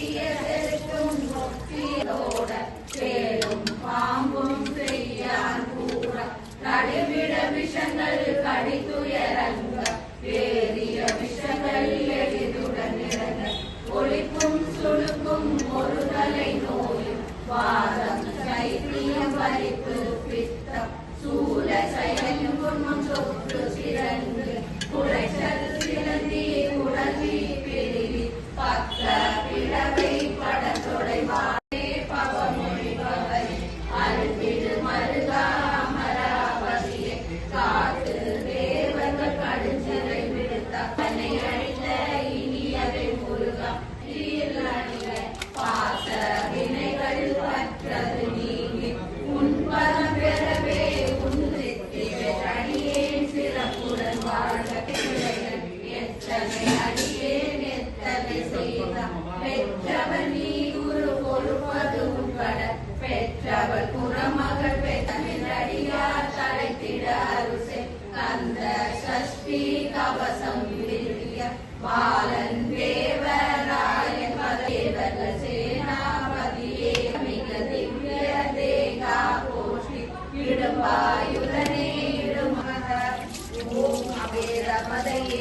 He is.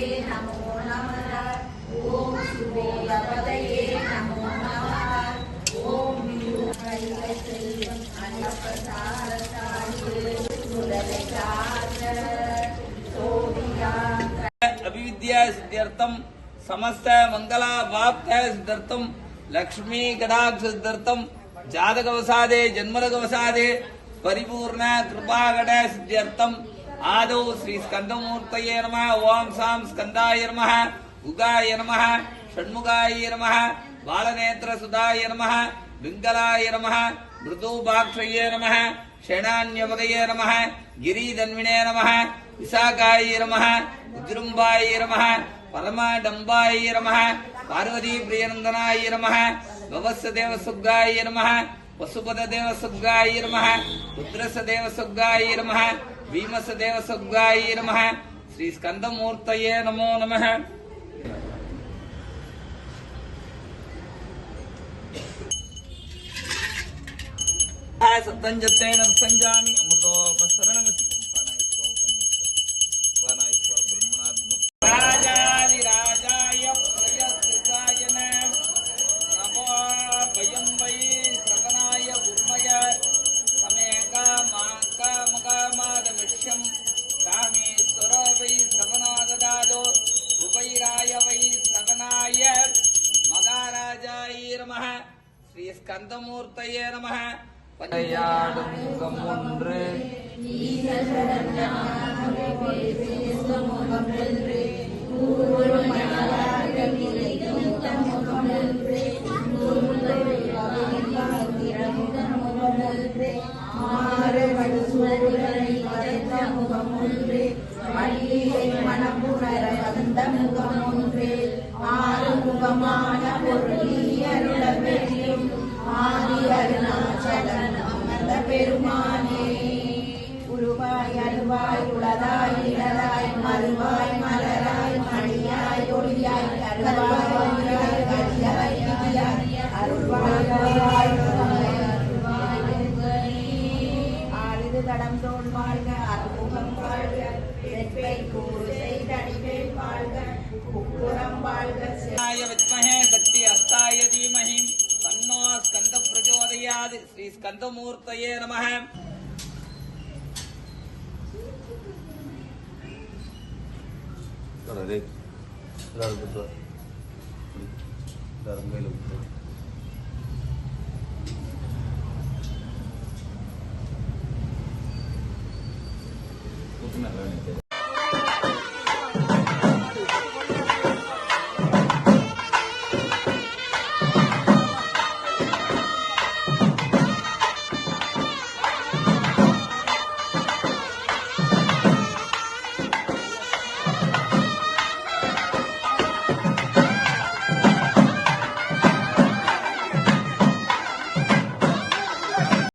नमो समस्त मंगला वाप्त्या सिद्धार्थम लक्ष्मी कटाक्ष सिद्धार्थम जातक वसादे जन्मलक वसादे, परिपूर्ण कृपागण सिद्ध्यर्थम ఆదౌ శ్రీ స్కందమూర్తయే నమ ఓం సాం స్కందాయ నమ ఉగాయ నమ షణ్ముగాయ నమ బాలనేత్ర సుధాయ నమ పింగళాయ నమ మృదూభాక్షయే నమ క్షణాన్యపదయే నమ గిరీధన్వినే నమ విశాఖాయ నమ ఉజృంబాయ నమ పరమాడంబాయ నమ పార్వతీ ప్రియనందనాయ నమ భవత్సదేవ సుగ్గాయ నమ వసుపద దేవ సుగ్గాయ నమ రుద్రస దేవ సుగ్గాయ నమ భీమసదేవ సద్గాయ నమ శ్రీ స్కందమూర్తయే నమో నమ సత్తంజత్తేన సంజామి అమృతోపసరణమసి ஸ்ரீ ஸ்கந்தமூர்த்தயே நமः பஞ்சையாடும் முகம் ஒன்று. ஆறுமுகமான பெருமானே. உருவாய் அருவாய் உளதாய் இளதாய் மறுவாய் மலராய் மணியாய் ஒளியாய் கருவாய் ஒளியாய் அருள்வாய் அருள்வாய் தடம் தோல் வாழ்க அறுமுகம் வாழ்க கூறு வாழ்க குப்புறம் வாழ்க. आदि श्री स्कंदमूर्त नम कुछ